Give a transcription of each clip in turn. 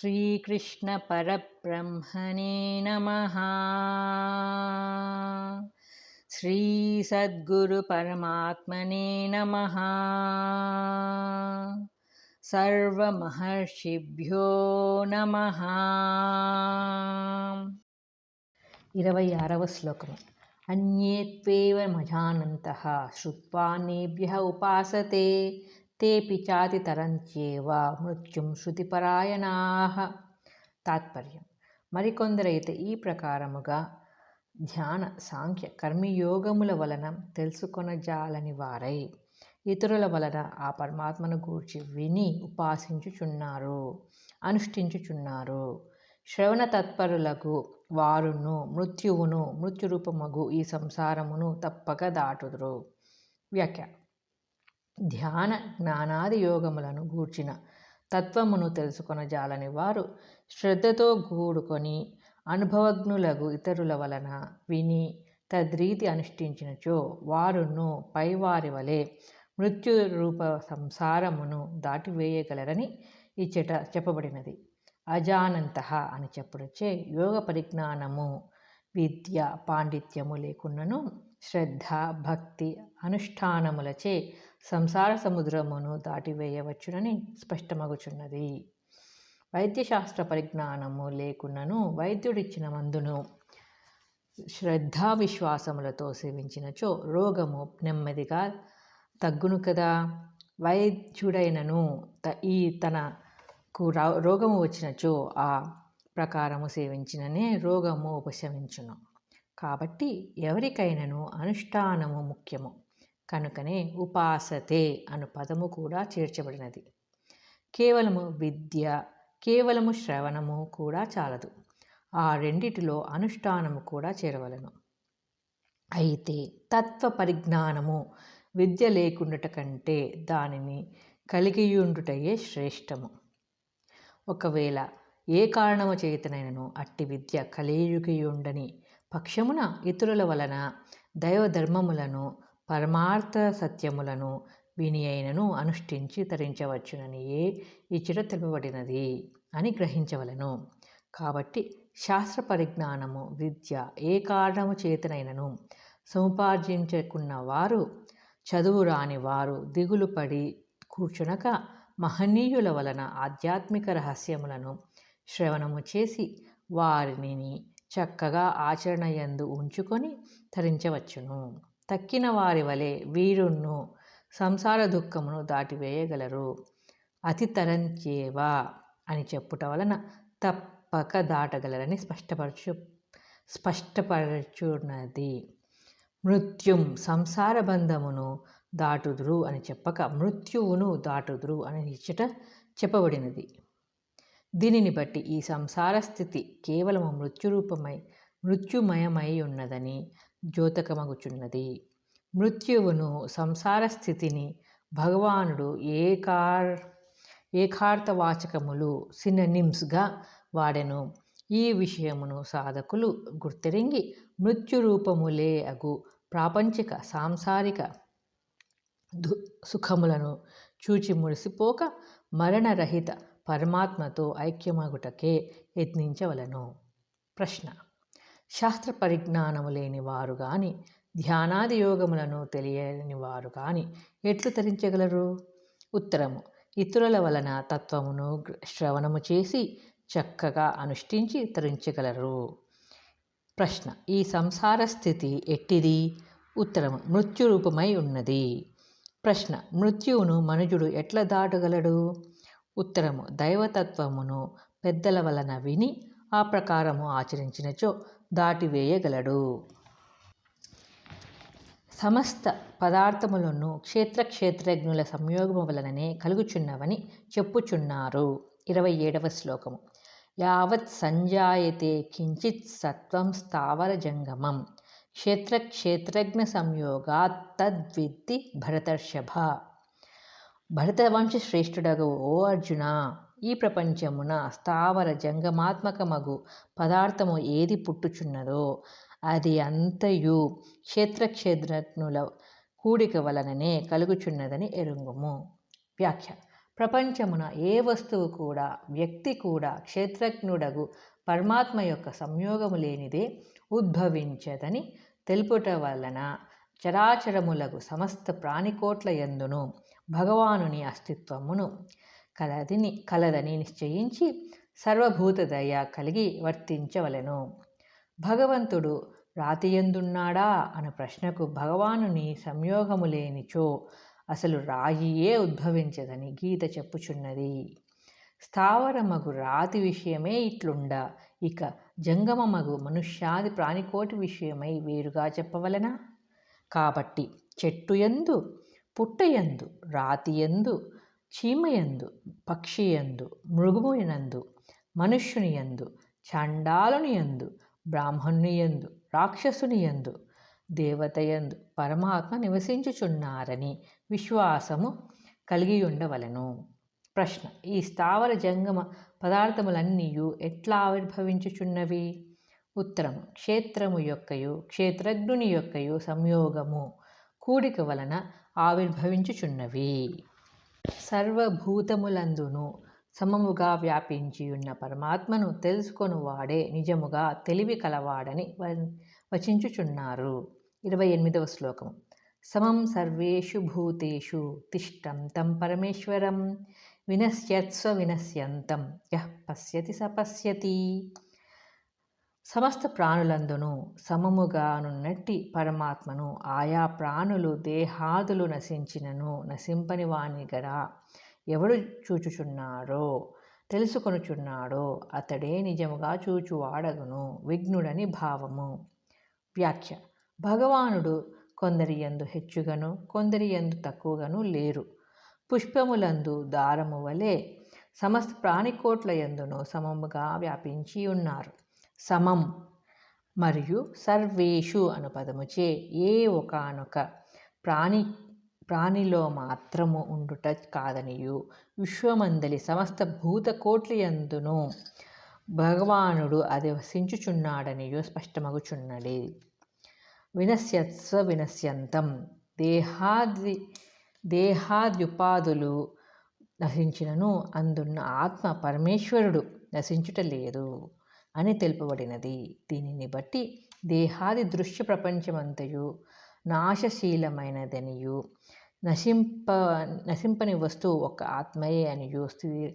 श्रीकृष्णपरब्रह्मणे नमः श्रीसद्गुरुपरमात्मने नमः सर्वमहर्षिभ्यो नमः ఇరవై ఆరవ శ్లోకము అన్యేత్వేవ మజానంతః శ్రుత్వాన్నేభ్యः ఉపాసతే తేపి చాతి తరంత్యేవ మృత్యుం శృతిపరాయణాహ తాత్పర్యం మరికొందరైతే ఈ ప్రకారముగా ధ్యాన సాంఖ్య కర్మయోగముల వలన తెలుసుకొనజాలని వారై ఇతరుల వలన ఆ పరమాత్మను గూర్చి విని ఉపాసించుచున్నారు అనుష్ఠించుచున్నారు శ్రవణ తత్పరులకు వారును మృత్యువును మృత్యురూపమగు ఈ సంసారమును తప్పక దాటుదురు। వ్యాఖ్య ధ్యాన జ్ఞానాది యోగములను గూర్చిన తత్వమును తెలుసుకొనజాలని వారు శ్రద్ధతో గూడుకొని అనుభవజ్ఞులకు ఇతరుల వలన విని తద్రీతి అనుష్ఠించినచో వారును పైవారి వలె మృత్యురూప సంసారమును దాటివేయగలరని ఇచ్చట చెప్పబడినది. అజానంత అని చెప్పుడచ్చే యోగ పరిజ్ఞానము విద్య పాండిత్యము లేకున్నను శ్రద్ధ భక్తి అనుష్ఠానములచే సంసార సముద్రమును దాటివేయవచ్చునని స్పష్టమగుచున్నది. వైద్యశాస్త్ర పరిజ్ఞానము లేకున్నను వైద్యుడిచ్చిన మందును శ్రద్ధా విశ్వాసములతో సేవించినచో రోగము నెమ్మదిగా తగ్గును కదా? వైద్యుడైనను త ఈ తనకు రోగము వచ్చినచో ఆ ప్రకారము సేవించిననే రోగము ఉపశమించును. కాబట్టి ఎవరికైనాను అనుష్ఠానము ముఖ్యము. కనుకనే ఉపాసతే అను పదము కూడా చేర్చబడినది. కేవలము విద్య కేవలము శ్రవణము కూడా చాలదు. ఆ రెండిటిలో అనుష్ఠానము కూడా చేరవలను. అయితే తత్వ పరిజ్ఞానము విద్య లేకుండుట కంటే దానిని కలిగియుండుటయే శ్రేష్టము. ఒకవేళ ఏ కారణము చేతనైనను అట్టి విద్య కలియుగియుండని పక్షమున ఇతరుల వలన దైవధర్మములను పరమార్థ సత్యములను విని అయినను అనుష్ఠించి తరించవచ్చునని ఏ ఇచ్చట తెలుపబడినది అని గ్రహించవలను. కాబట్టి శాస్త్ర పరిజ్ఞానము విద్య ఏ కారణము చేతనైనను సముపార్జించుకున్న వారు చదువు రాని వారు దిగులు పడి కూర్చునక మహనీయుల వలన ఆధ్యాత్మిక రహస్యములను శ్రవణము చేసి వారిని చక్కగా ఆచరణయందు ఉంచుకొని తరించవచ్చును. తక్కిన వారి వలె వీరును సంసార దుఃఖమును దాటివేయగలరు. అతి తరంచేవా అని చెప్పుట వలన తప్పక దాటగలరని స్పష్టపరచు స్పష్టపరచున్నది మృత్యుం సంసార బంధమును దాటుదురు అని చెప్పక మృత్యువును దాటుదురు అని ఇచ్చట చెప్పబడినది. దీనిని బట్టి ఈ సంసార స్థితి కేవలము మృత్యురూపమై మృత్యుమయమై ఉన్నదని ద్యోతకమగుచున్నది మృత్యువును సంసార స్థితిని భగవానుడు ఏకార్ ఏకార్థవాచకములు సిననిమ్స్గా వాడెను. ఈ విషయమును సాధకులు గుర్తెరింగి మృత్యురూపములే అగు ప్రాపంచిక సాంసారిక దు సుఖములను చూచి మురిసిపోక మరణరహిత పరమాత్మతో ఐక్యమగుటకే యత్నించవలను. ప్రశ్న శాస్త్ర పరిజ్ఞానము లేని వారు కానీ ధ్యానాది యోగములను తెలియని వారు కానీ ఎట్లు తరించగలరు ఉత్తరము. ఇతరుల వలన తత్వమును శ్రవణము చేసి చక్కగా అనుష్ఠించి తరించగలరు ప్రశ్న. ఈ సంసార స్థితి ఎట్టిది? ఉత్తరము. మృత్యురూపమై ఉన్నది. ప్రశ్న. మృత్యువును మనుజుడు ఎట్లా దాటగలడు? ఉత్తరము. దైవతత్వమును పెద్దల వలన విని ఆ ప్రకారము ఆచరించినచో దాటివేయగలడు. సమస్త పదార్థములను క్షేత్రక్షేత్రజ్ఞుల సంయోగము వలననే కలుగుచున్నవని చెప్పుచున్నారు. ఇరవై ఏడవ శ్లోకము. యావత్ సంజాయతే కించిత్ సత్వం స్థావర జంగమం క్షేత్ర క్షేత్రజ్ఞ సంయోగాత్ తద్విద్ది భరతర్షభ. భరతవంశ శ్రేష్ఠుడగు ఓ అర్జున ఈ ప్రపంచమున స్థావర జంగమాత్మకమగు పదార్థము ఏది పుట్టుచున్నదో అది అంతయు క్షేత్రక్షేత్రజ్ఞుల కూడిక వలననే కలుగుచున్నదని ఎరుంగుము. వ్యాఖ్య. ప్రపంచమున ఏ వస్తువు కూడా వ్యక్తి కూడా క్షేత్రజ్ఞుడగు పరమాత్మ యొక్క సంయోగము లేనిదే ఉద్భవించదని తెలుపుట వలన చరాచరములగు సమస్త ప్రాణికోట్ల యందును భగవానుని అస్తిత్వమును కలదిని కలదని నిశ్చయించి సర్వభూత దయ కలిగి వర్తించవలెను. భగవంతుడు రాతియందున్నాడా అన్న ప్రశ్నకు భగవానుని సంయోగము లేనిచో అసలు రాయియే ఉద్భవించదని గీత చెప్పుచున్నది. స్థావరమగు రాతి విషయమే ఇట్లుండ ఇక జంగమమగు మనుష్యాది ప్రాణికోటి విషయమై వేరుగా చెప్పవలనా? కాబట్టి చెట్టు ఎందు పుట్టయందు రాతియందు చీమయందు పక్షియందు మృగమునందు మనుష్యునియందు చండాలునియందు బ్రాహ్మణునియందు రాక్షసునియందు దేవతయందు పరమాత్మ నివసించుచున్నారని విశ్వాసము కలిగి ఉండవలను ప్రశ్న ఈ స్థావర జంగమ పదార్థములన్నీయు ఎట్లా ఆవిర్భవించుచున్నవి? ఉత్తరం క్షేత్రము యొక్కయు క్షేత్రజ్ఞుని యొక్కయు సంయోగము కూడిక వలన ఆవిర్భవించుచున్నవి. సర్వభూతములందును సమముగా వ్యాపించి ఉన్న పరమాత్మను తెలుసుకొనువాడే నిజముగా తెలివి కలవాడని వచించుచున్నారు. ఇరవై ఎనిమిదవ శ్లోకం. సమం సర్వేషు భూతేషు తిష్టం తం పరమేశ్వరం వినశ్యత్స్వ వినశ్యంతం యః పశ్యతి స పశ్యతి. సమస్త ప్రాణులందును సమముగానున్నట్టి పరమాత్మను ఆయా ప్రాణులు దేహాదులు నశించినను నశింపని వానిగరా ఎవడు చూచుచున్నాడో తెలుసుకొనుచున్నాడో అతడే నిజముగా చూచువాడగును విఘ్నుడని భావము. వ్యాఖ్య. భగవానుడు కొందరి యందు హెచ్చుగను కొందరి యందు తక్కువగాను లేరు. పుష్పములందు దారము వలె సమస్త ప్రాణికోట్ల యందును సమముగా వ్యాపించి ఉన్నారు. సమం మరియు సర్వేషు అను పదముచే ఏ ఒకనొక ప్రాణి ప్రాణిలో మాత్రము ఉండుట కాదనియు. విశ్వమందలి సమస్త భూతకోట్లయందును భగవానుడు అధివసించుచున్నాడనియు స్పష్టమగుచున్నది. వినశ్యత్స్వ వినశ్యంతం దేహాది దేహాద్యుపాదులు నశించినను అందున్న ఆత్మ పరమేశ్వరుడు నశించుట లేదు. అని తెలుపబడినది. దీనిని బట్టి దేహాది దృశ్య ప్రపంచమంతయు నాశశీలమైనదనియు. నశింప నశింపని వస్తువు ఒక ఆత్మయే అనియు స్థిర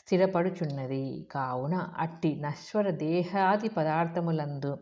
స్థిరపడుచున్నది. కావున అట్టి నశ్వర దేహాది పదార్థములందు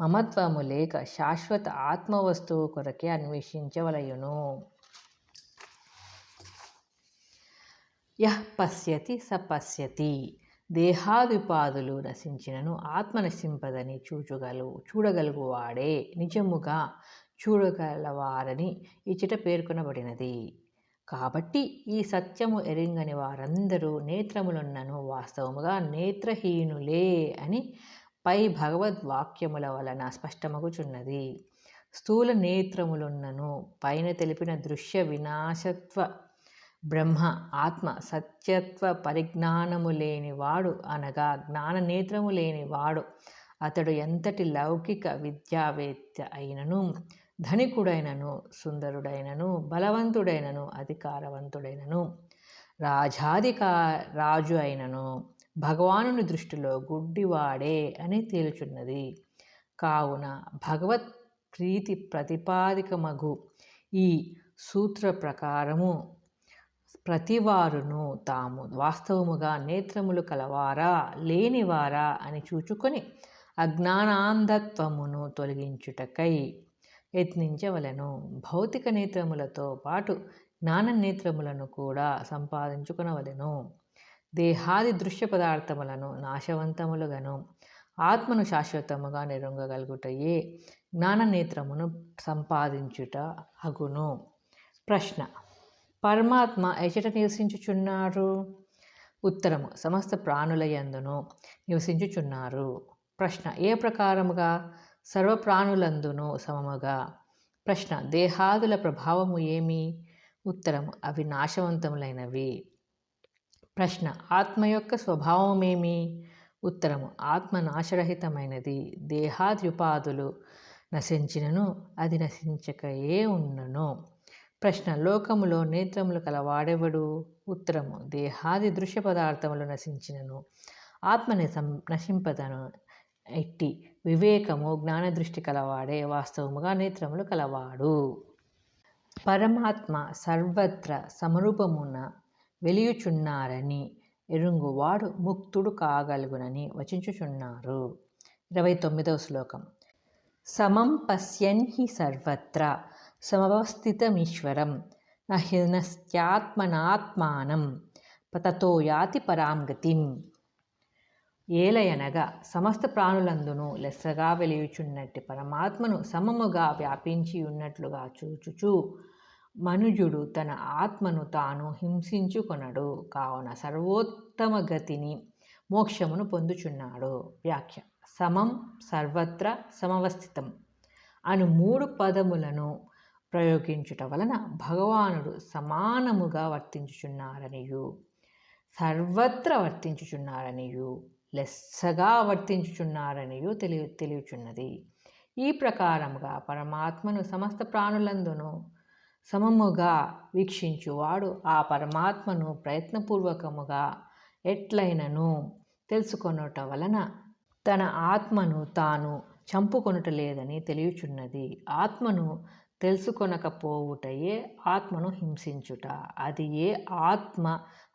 మమత్వము లేక శాశ్వత ఆత్మవస్తువు కొరకే అన్వేషించవలయును. యః పశ్యతి స పశ్యతి. దేహాదిపాదులు నశించినను ఆత్మ నశింపదని చూచుగలు చూడగలుగువాడే. నిజముగా చూడగలవారని ఇచ్చట పేర్కొనబడినది. కాబట్టి ఈ సత్యము ఎరింగని వారందరూ నేత్రములున్నను వాస్తవముగా నేత్రహీనులే అని పై భగవద్వాక్యముల వలన స్పష్టమగుచున్నది. స్థూల నేత్రములున్నను పైన తెలిపిన దృశ్య వినాశత్వ బ్రహ్మ ఆత్మ సత్యత్వ పరిజ్ఞానము లేనివాడు అనగా జ్ఞాన నేత్రము లేనివాడు అతడు ఎంతటి లౌకిక విద్యావేత్త అయినను ధనికుడైనను సుందరుడైనను బలవంతుడైనను అధికారవంతుడైనను రాజాధికా రాజు అయినను భగవానుని దృష్టిలో గుడ్డివాడే అని తేల్చున్నది. కావున భగవత్ ప్రీతి ప్రతిపాదికమగు ఈ సూత్ర ప్రకారము ప్రతివారును తాము వాస్తవముగా నేత్రములు కలవారా లేనివారా అని చూచుకొని అజ్ఞానాంధత్వమును తొలగించుటకై యత్నించవలెను. భౌతిక నేత్రములతో పాటు జ్ఞాన నేత్రములను కూడా సంపాదించుకునవలను. దేహాది దృశ్య పదార్థములను నాశవంతములుగాను. ఆత్మను శాశ్వతముగా నిరొంగగలుగుటయే జ్ఞాన నేత్రమును సంపాదించుట అగును. ప్రశ్న. పరమాత్మ ఎచట నివసించుచున్నారు ఉత్తరము సమస్త ప్రాణుల యందును నివసించుచున్నారు. ప్రశ్న ఏ ప్రకారముగా? సర్వప్రాణులందును సమముగా. ప్రశ్న దేహాదుల ప్రభావము ఏమి? ఉత్తరము అవి నాశవంతములైనవి. ప్రశ్న ఆత్మ యొక్క స్వభావమేమి? ఉత్తరము ఆత్మ నాశరహితమైనది. దేహాద్యుపాదులు నశించినను అది నశించకయే ఉన్నను. ప్రశ్న లోకములో నేత్రములు కలవాడెవడు ఉత్తరము దేహాది దృశ్య పదార్థములు నశించినను ఆత్మని సం నశింపదను ఎట్టి వివేకము జ్ఞానదృష్టి కలవాడే వాస్తవముగా నేత్రములు కలవాడు. పరమాత్మ సర్వత్ర సమరూపమున వెలియుచున్నారని ఎరుంగువాడు ముక్తుడు కాగలుగునని వచించుచున్నారు. ఇరవై తొమ్మిదవ శ్లోకం. సమం పశ్యన్ హి సర్వత్ర సమవస్థితమీశ్వరం. నహినస్త్యాత్మనాత్మానం తతో యాతి పరాం గతిం. ఏలయనగా సమస్త ప్రాణులందును లెస్సగా వెలియుచున్నట్టి పరమాత్మను సమముగా వ్యాపించి ఉన్నట్లుగా చూచుచు మనుజుడు తన ఆత్మను తాను హింసించుకొనడు. కావున సర్వోత్తమ గతిని మోక్షమును పొందుచున్నాడు. వ్యాఖ్య. సమం సర్వత్ర సమవస్థితం. అను మూడు పదములను ప్రయోగించుట వలన భగవానుడు సమానముగా వర్తించుచున్నారనియు. సర్వత్ర వర్తించుచున్నారనియు. లెస్సగా వర్తించుచున్నారనియు తెలియ తెలియచున్నది. ఈ ప్రకారముగా పరమాత్మను సమస్త ప్రాణులందును సమముగా వీక్షించువాడు ఆ పరమాత్మను ప్రయత్నపూర్వకముగా ఎట్లయినను తెలుసుకొనుట వలన తన ఆత్మను తాను చంపుకొనుట లేదని తెలియచున్నది. ఆత్మను తెలుసుకొనకపోవుటయే ఆత్మను హింసించుట. అది ఏ ఆత్మ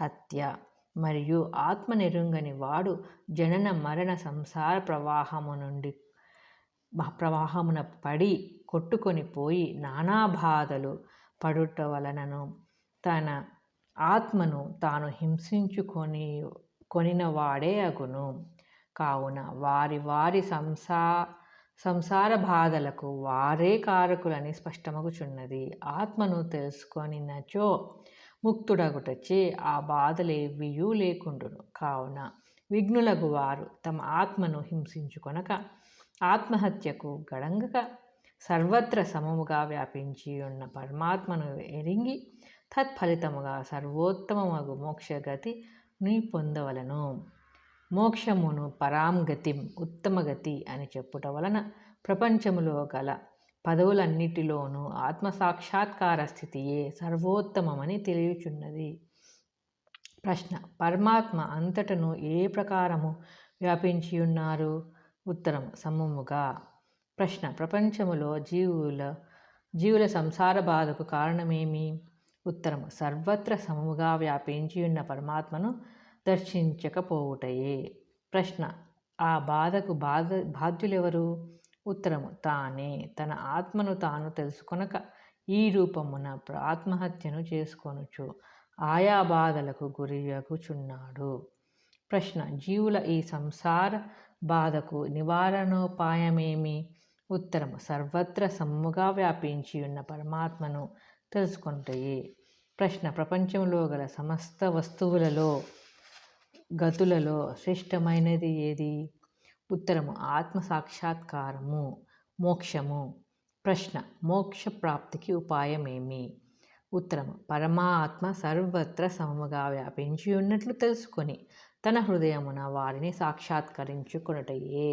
హత్య మరియు ఆత్మ నెరుంగని వాడు జనన మరణ సంసార ప్రవాహము నుండి ప్రవాహమున పడి కొట్టుకొని పోయి నానా బాధలు పడుట వలనను తన ఆత్మను తాను హింసించుకొని కొనిన వాడే అగును. కావున వారి వారి సంసా సంసార బాధలకు వారే కారకులని స్పష్టమగుచున్నది. ఆత్మను తెలుసుకొని నచో ముక్తుడగుటచే ఆ బాధలేవియూ లేకుండును. కావున విఘ్నులకు వారు తమ ఆత్మను హింసించుకొనక ఆత్మహత్యకు గడంగక సర్వత్ర సమముగా వ్యాపించి ఉన్న పరమాత్మను ఎరింగి తత్ఫలితముగా సర్వోత్తమమగు మోక్షగతిని పొందవలను. మోక్షమును పరాంగతిం ఉత్తమగతి అని చెప్పుట వలన ప్రపంచములో గల పదవులన్నిటిలోనూ ఆత్మ సాక్షాత్కార స్థితియే సర్వోత్తమమని తెలియచున్నది. ప్రశ్న పరమాత్మ అంతటను ఏ ప్రకారము వ్యాపించి ఉన్నారు ఉత్తరం సమముగా ప్రశ్న ప్రపంచములో జీవుల జీవుల సంసార బాధకు కారణమేమి? ఉత్తరం సర్వత్ర సమముగా వ్యాపించి ఉన్న పరమాత్మను దర్శించకపోవుటయే. ప్రశ్న. ఆ బాధకు బాధ బాధ్యులెవరు? ఉత్తరము. తానే. తన ఆత్మను తాను తెలుసుకొనక ఈ రూపమున ఆత్మహత్యను చేసుకొనుచు ఆయా బాధలకు గురియగుచున్నాడు ప్రశ్న. జీవుల ఈ సంసార బాధకు నివారణోపాయమేమి? ఉత్తరము. సర్వత్ర సమ్ముగా వ్యాపించి ఉన్న పరమాత్మను తెలుసుకుంటాయి ప్రశ్న. ప్రపంచంలో గల సమస్త వస్తువులలో గతులలో శ్రేష్టమైనది ఏది? ఉత్తరము ఆత్మ సాక్షాత్కారము మోక్షము. ప్రశ్న మోక్ష ప్రాప్తికి ఉపాయమేమి ఉత్తరము పరమాత్మ సర్వత్ర సమముగా వ్యాపించి ఉన్నట్లు తెలుసుకొని తన హృదయమున వారిని సాక్షాత్కరించుకొనుటయే.